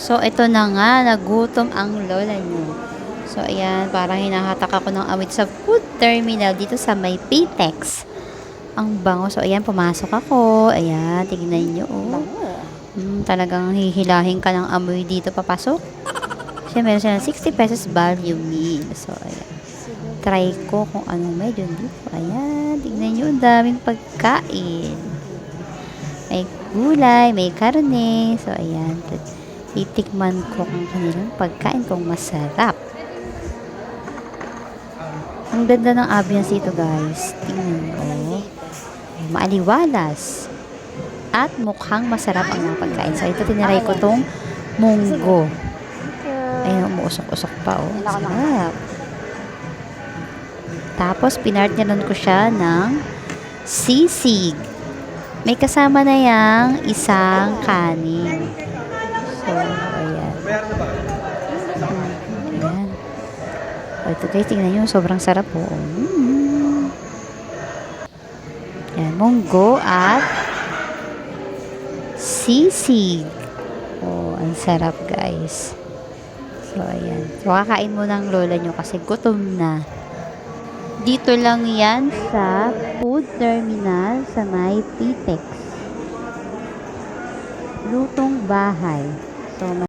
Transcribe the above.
So, ito na nga, nagutom ang lola nyo. So, ayan, parang hinahatak ako ng awit sa food terminal dito sa may Pitex. Ang bango. So, ayan, pumasok ako. Ayan, tignan nyo, oh. Hmm, talagang hihilahin ka ng amoy dito papasok. Siya meron siya ng 60 pesos value meal. So, ayan. Try ko kung anong meron dito. Ayan, tignan nyo, ang daming pagkain. May gulay, may karne. So, ayan. Titikman ko kung kanilang pagkain kung masarap. Ang ganda ng ambience dito, guys. Tingnan mo. Maaliwalas. At mukhang masarap ang mga pagkain. So, ito tiniray ko tong munggo. Ayun, umuusok-usok pa, oh. Sarap. Tapos, pinartneran ko siya ng sisig. May kasama na yang isang kanin. Ito guys, tingnan nyo. Sobrang sarap po. Mm. Ayan, munggo at sisig. Oh, ang sarap guys. So, ayan. So, kakain mo ng lola nyo kasi gutom na. Dito lang yan sa food terminal sa may Pitex. Lutong bahay. So,